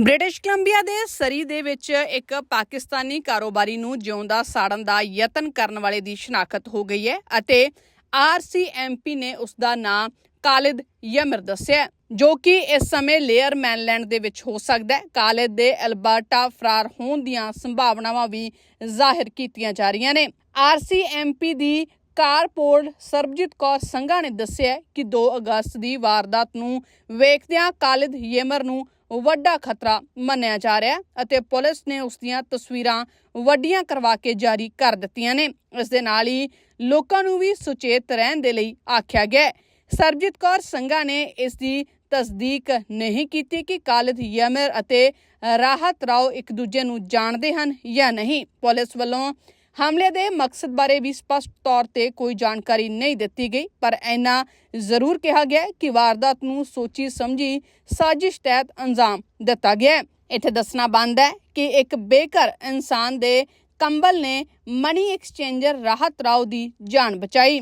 British Columbia ਦੇ ਸਰੀ ਦੇ ਵਿੱਚ ਇੱਕ ਪਾਕਿਸਤਾਨੀ ਕਾਰੋਬਾਰੀ ਨੂੰ ਜਿਉਂਦਾ ਸਾੜਨ ਦਾ ਯਤਨ ਕਰਨ ਵਾਲੇ ਦੀ ਸ਼ਨਾਖਤ ਹੋ ਗਈ ਹੈ ਅਤੇ ਆਰਸੀਐਮਪੀ ਨੇ ਉਸ ਦਾ ਨਾਮ ਕਾਲਿਦ ਯਮਰ ਦੱਸਿਆ ਜੋ ਕਿ ਇਸ ਸਮੇਂ ਲੇਅਰ ਮੈਨਲੈਂਡ ਦੇ ਵਿੱਚ ਹੋ ਸਕਦਾ ਹੈ। ਕਾਲਿਦ ਦੇ ਅਲਬਰਟਾ ਫਰਾਰ ਹੋਣ ਦੀਆਂ ਸੰਭਾਵਨਾਵਾਂ ਵੀ ਜ਼ਾਹਿਰ ਕੀਤੀਆਂ ਜਾ ਰਹੀਆਂ ਨੇ। ਆਰਸੀਐਮਪੀ ਦੀ ਕਾਰਪੋਰਟ ਸਰਬਜੀਤ ਕੌਰ ਸੰਘਾ ਨੇ ਦੱਸਿਆ ਕਿ 2 ਅਗਸਤ ਦੀ ਵਾਰਦਾਤ ਨੂੰ ਵੇਖਦਿਆਂ ਕਾਲਿਦ ਯਮਰ ਨੂੰ ਵੱਡਾ ਖਤਰਾ ਮੰਨਿਆ ਜਾ ਰਿਹਾ ਅਤੇ ਪੁਲਿਸ ਨੇ ਉਸ ਦੀਆਂ ਤਸਵੀਰਾਂ ਵੱਡੀਆਂ ਕਰਵਾ ਕੇ ਜਾਰੀ ਕਰ ਦਿੱਤੀਆਂ ਨੇ। ਇਸ ਦੇ ਨਾਲ ਹੀ ਲੋਕਾਂ ਨੂੰ ਵੀ ਸੁਚੇਤ ਰਹਿਣ ਦੇ ਲਈ ਆਖਿਆ ਗਿਆ ਸਰਬਜੀਤ ਕੌਰ ਸੰਘਾ ਨੇ ਇਸ ਦੀ ਤਸਦੀਕ ਨਹੀਂ ਕੀਤੀ ਕਿ ਕਾਲਿਦ ਯਮਰ ਅਤੇ ਰਾਹਤ ਰਾਓ ਇੱਕ ਦੂਜੇ ਨੂੰ ਜਾਣਦੇ ਹਨ ਜਾਂ ਨਹੀਂ। ਪੁਲਿਸ ਵੱਲੋਂ ਹਮਲੇ ਦੇ ਮਕਸਦ ਬਾਰੇ ਵੀ ਸਪਸ਼ਟ ਤੌਰ ਤੇ ਕੋਈ ਜਾਣਕਾਰੀ ਨਹੀਂ ਦਿੱਤੀ ਗਈ, ਪਰ ਇੰਨਾ ਜ਼ਰੂਰ ਕਿਹਾ ਗਿਆ ਕਿ ਵਾਰਦਾਤ ਨੂੰ ਸੋਚੀ ਸਮਝੀ ਸਾਜ਼ਿਸ਼ ਤਹਿਤ ਅੰਜਾਮ ਦਿੱਤਾ ਗਿਆ ਇੱਥੇ ਦੱਸਣਾ ਬੰਦ ਹੈ ਕਿ ਇੱਕ ਬੇਘਰ ਇਨਸਾਨ ਦੇ ਕੰਬਲ ਨੇ ਮਨੀ ਐਕਸਚੇਂਜਰ ਰਾਹਤ ਰਾਓ ਦੀ ਜਾਨ ਬਚਾਈ।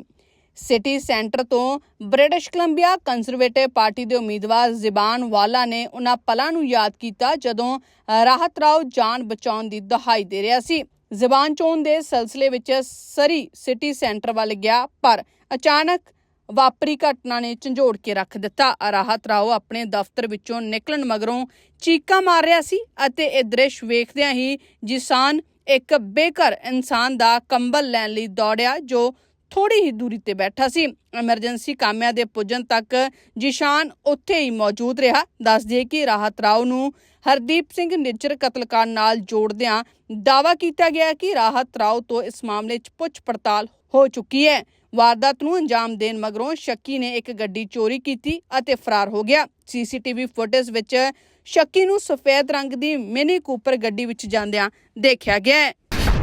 ਸਿਟੀ ਸੈਂਟਰ ਤੋਂ ਬ੍ਰਿਟਿਸ਼ ਕੋਲੰਬੀਆ ਕੰਜ਼ਰਵੇਟਿਵ ਪਾਰਟੀ ਦੇ ਉਮੀਦਵਾਰ ਜ਼ਿਬਾਨ ਵਾਲਾ ਨੇ ਉਹਨਾਂ ਪਲਾਂ ਨੂੰ ਯਾਦ ਕੀਤਾ ਜਦੋਂ ਰਾਹਤ ਰਾਓ ਜਾਨ ਬਚਾਉਣ ਦੀ ਦਹਾਈ ਦੇ ਰਿਹਾ ਸੀ। ਜ਼ਬਾਨ ਚੋਣ ਦੇ ਸਿਲਸਿਲੇ ਵਿੱਚ ਸਰੀ ਸਿਟੀ ਸੈਂਟਰ ਵੱਲ ਗਿਆ, ਪਰ ਅਚਾਨਕ ਵਾਪਰੀ ਘਟਨਾ ਨੇ ਝੰਜੋੜ ਕੇ ਰੱਖ ਦਿੱਤਾ। ਰਾਹਤ ਰਾਓ ਆਪਣੇ ਦਫ਼ਤਰ ਵਿੱਚੋਂ ਨਿਕਲਣ ਮਗਰੋਂ ਚੀਕਾਂ ਮਾਰ ਰਿਹਾ ਸੀ ਅਤੇ ਇਹ ਦ੍ਰਿਸ਼ ਵੇਖਦਿਆਂ ਹੀ ਜਿਸਾਨ ਇੱਕ ਬੇਘਰ ਇਨਸਾਨ ਦਾ ਕੰਬਲ ਲੈਣ ਲਈ ਦੌੜਿਆ, ਜੋ ਥੋੜੀ ਹੀ ਦੂਰੀ ਤੇ ਬੈਠਾ ਸੀ। ਐਮਰਜੈਂਸੀ ਕਾਮਿਆਂ ਦੇ ਪੁੱਜਣ ਤੱਕ ਜਿਸ਼ਾਨ ਉੱਥੇ ਹੀ ਮੌਜੂਦ ਰਿਹਾ। ਦੱਸ ਦਈਏ ਕਿ ਰਾਹਤ ਰਾਓ ਨੂੰ ਹਰਦੀਪ ਸਿੰਘ ਨਿੱਜਰ ਕਤਲकांड ਨਾਲ ਜੋੜਦਿਆਂ ਦਾਵਾ ਕੀਤਾ ਗਿਆ ਕਿ ਰਾਹਤ ਰਾਓ ਤੋਂ ਇਸ ਮਾਮਲੇ 'ਚ ਪੁੱਛ ਪੜਤਾਲ ਹੋ ਚੁੱਕੀ ਹੈ। ਵਾਰਦਾਤ ਨੂੰ ਅੰਜਾਮ ਦੇਣ ਮਗਰੋਂ ਸ਼ੱਕੀ ਨੇ ਇੱਕ ਗੱਡੀ ਚੋਰੀ ਕੀਤੀ ਅਤੇ ਫਰਾਰ ਹੋ ਗਿਆ। ਸੀਸੀਟੀਵੀ ਫੁਟੇਜ ਵਿੱਚ ਸ਼ੱਕੀ ਨੂੰ ਸਫੇਦ ਰੰਗ ਦੀ ਮਿਨੀ ਕੂਪਰ ਗੱਡੀ ਵਿੱਚ ਜਾਂਦਿਆਂ ਦੇਖਿਆ ਗਿਆ